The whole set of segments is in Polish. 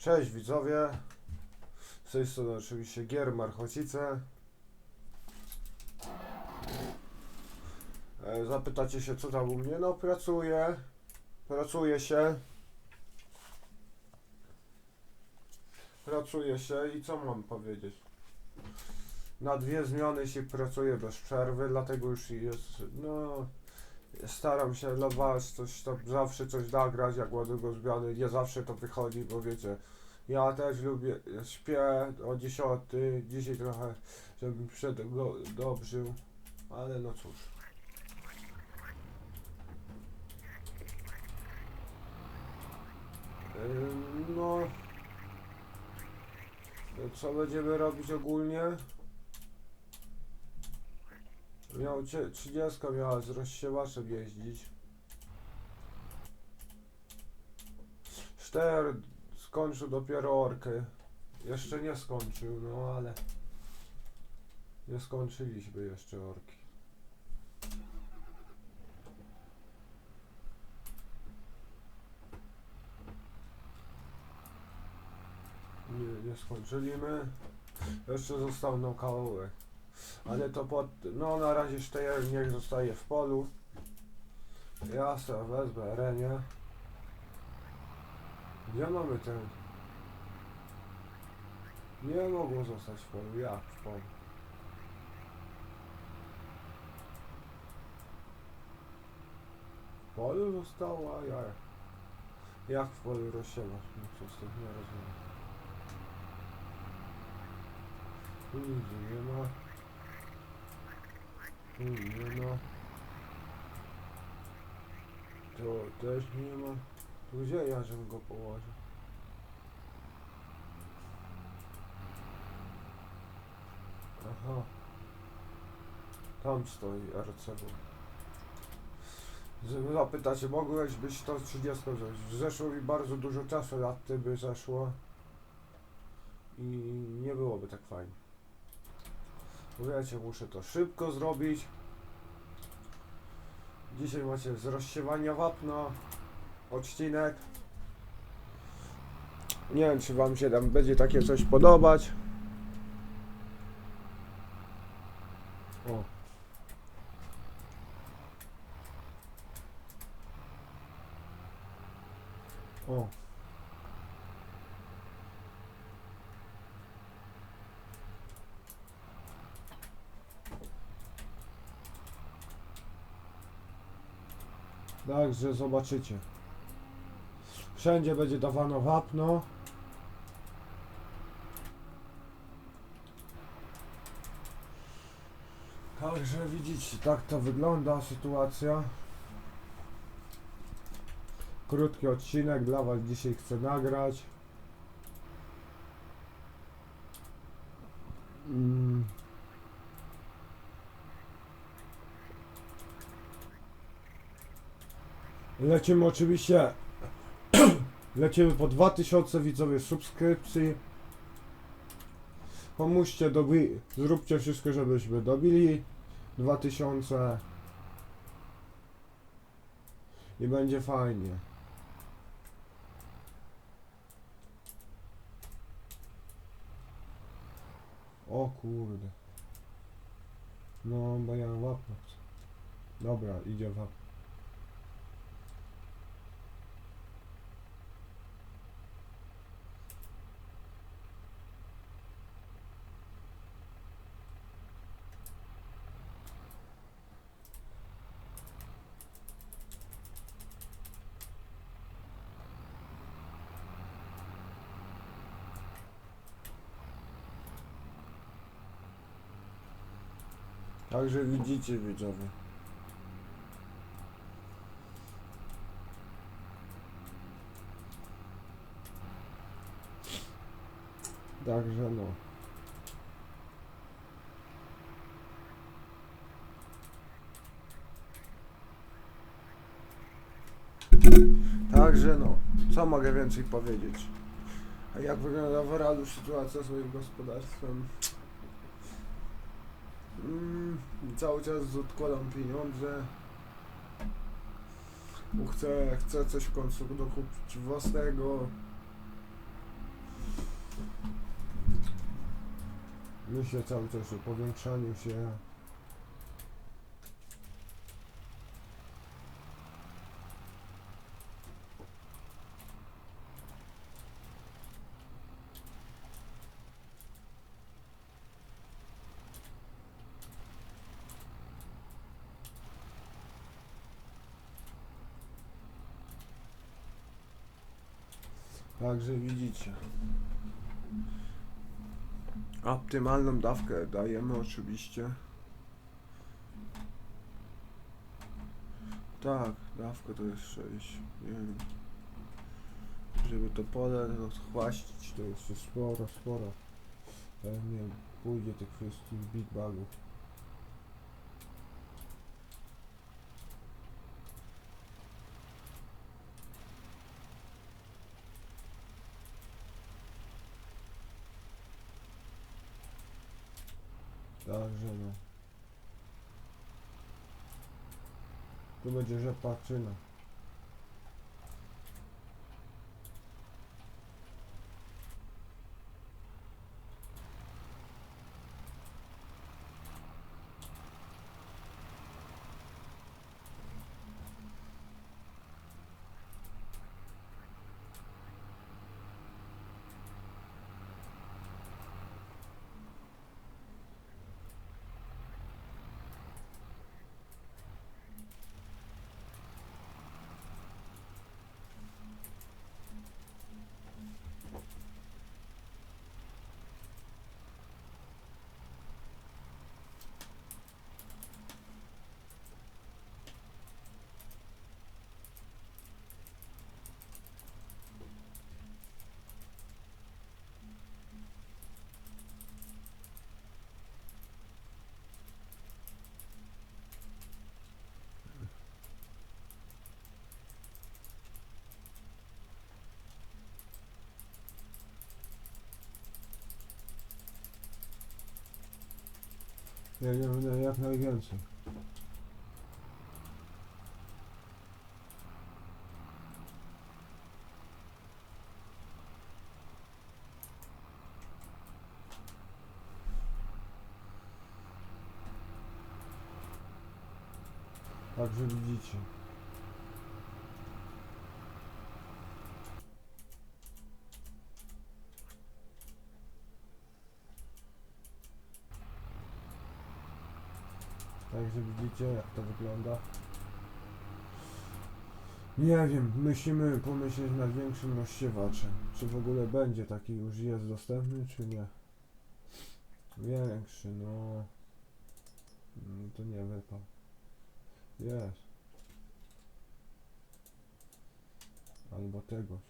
Cześć widzowie. Z tej strony oczywiście Gier Marchocice. E, Zapytacie się co tam u mnie? No pracuję. Pracuje się. Pracuje się i co mam powiedzieć? Na dwie zmiany się pracuje bez przerwy, dlatego już jest, no, staram się dla was coś tam, zawsze coś nagrać, jak ładnego zmiany, nie zawsze to wychodzi, bo wiecie, ja też lubię, śpię o 10, dzisiaj trochę, żebym przed go dobrzył, ale no cóż. No, co będziemy robić ogólnie? Miał cie- 30 miała z rozsiewaczem jeździć. Szter skończył dopiero orkę. Jeszcze nie skończył, no ale nie skończyliśmy jeszcze orki. Nie, nie skończyliśmy. Jeszcze został nam kawałek. Ale to pod... No na razie Sztejer niech zostaje w polu. Ja se wezmę Renię. Gdzie mamy ten? Nie mogło zostać w polu. Jak w polu? W polu zostało, a jak? W polu rozsiewasz? No co z tym nie rozumiem. Nigdzie nie ma. Nie ma. To też nie ma. Tu gdzie ja żebym go położył? Aha. Tam stoi RCW. Zapytacie, mogłeś być to 30 wziąć? Zeszło mi bardzo dużo czasu, lat by zeszło. I nie byłoby tak fajnie. Wiecie, muszę to szybko zrobić. Dzisiaj macie z rozsiewania wapna odcinek. Nie wiem, czy wam się tam będzie takie coś podobać. O. Także zobaczycie. Wszędzie będzie dawano wapno. Także widzicie, tak to wygląda sytuacja. Krótki odcinek dla Was dzisiaj chcę nagrać. Mm. Lecimy oczywiście. Lecimy po 2000 widzowie subskrypcji. Pomóżcie, dobi zróbcie wszystko, żebyśmy dobili 2000 i będzie fajnie. O kurde. No, bo ja wapno. Dobra, idzie wapno. Także widzicie widzowie. Także no. Także no, co mogę więcej powiedzieć? A jak wygląda w realu sytuacja z moim gospodarstwem? Mm, cały czas odkładam pieniądze. Bo Chcę, chcę coś w końcu dokupić własnego. Myślę cały czas o powiększaniu się. Także widzicie. Optymalną dawkę dajemy oczywiście. Tak, dawka to jest 6. Nie wiem. Żeby to pole rozchłaścić, to jeszcze sporo, sporo. Pewnie pójdzie tych wszystkich big bugów. Także no. Tu będzie rzepaczyna. Ja nie będę jak najwięcej. Także widzicie. Także widzicie jak to wygląda. Nie wiem, musimy pomyśleć nad większym rozsiewaczem. Czy w ogóle będzie taki już jest dostępny, czy nie? Większy, no. Mm, To nie wypał. Jest. Albo tegoś.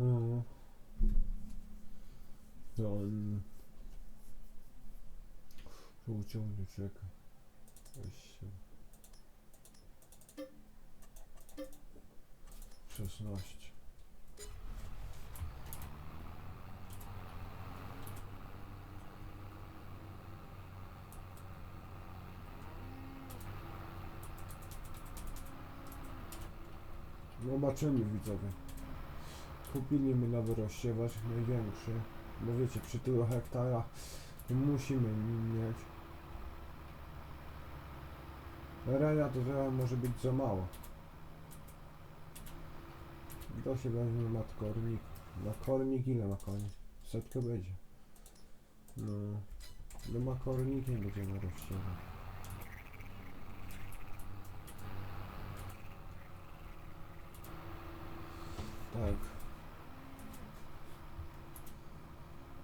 Mhm. To on... Tu uciągnie, czekaj. Weź się. 16. Zobaczymy widzowie. Kupili mi nowy rozsiewacz, największy. Bo wiecie, przy tylu hektara musimy mieć. Reja to trochę może być za mało. To się weźmie ma kornik. Na kornik ile ma koni? Setkę będzie. No. No ma kornikiem będziemy rozsiewać. Tak.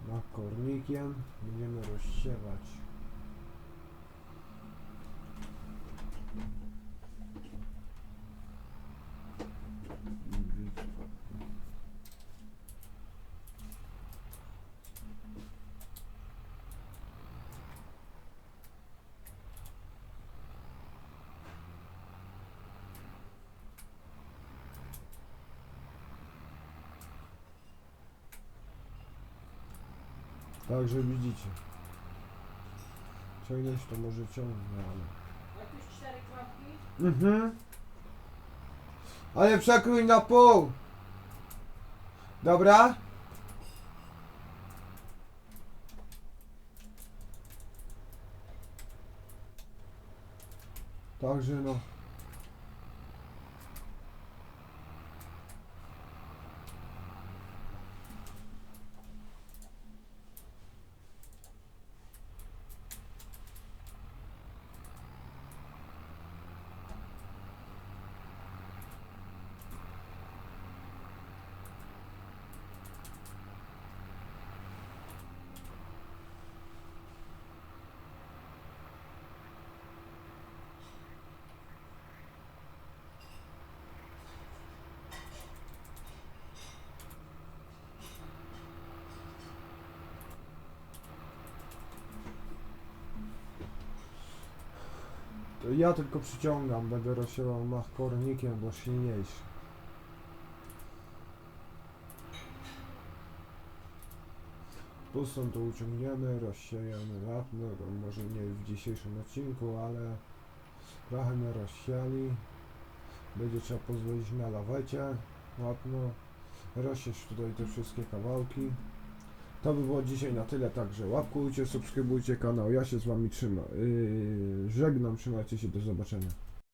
Ma kornikiem będziemy rozsiewać. Także widzicie. Ciągnąć to może ciągnę, ale... Jakieś cztery kropki? Mhm. Ale przekrój na pół. Dobra? Także no. Ja tylko przyciągam, będę rozsiewał mach kornikiem, bo silniejszy. Pustą to uciągniemy, rozsiejemy wapno, może nie w dzisiejszym odcinku, ale trochę mnie rozsiali. Będzie trzeba pozwolić na lawecie, wapno, rozsieć tutaj te wszystkie kawałki. To by było dzisiaj na tyle, także łapkujcie, subskrybujcie kanał, ja się z wami trzymam, yy, żegnam, trzymajcie się, do zobaczenia.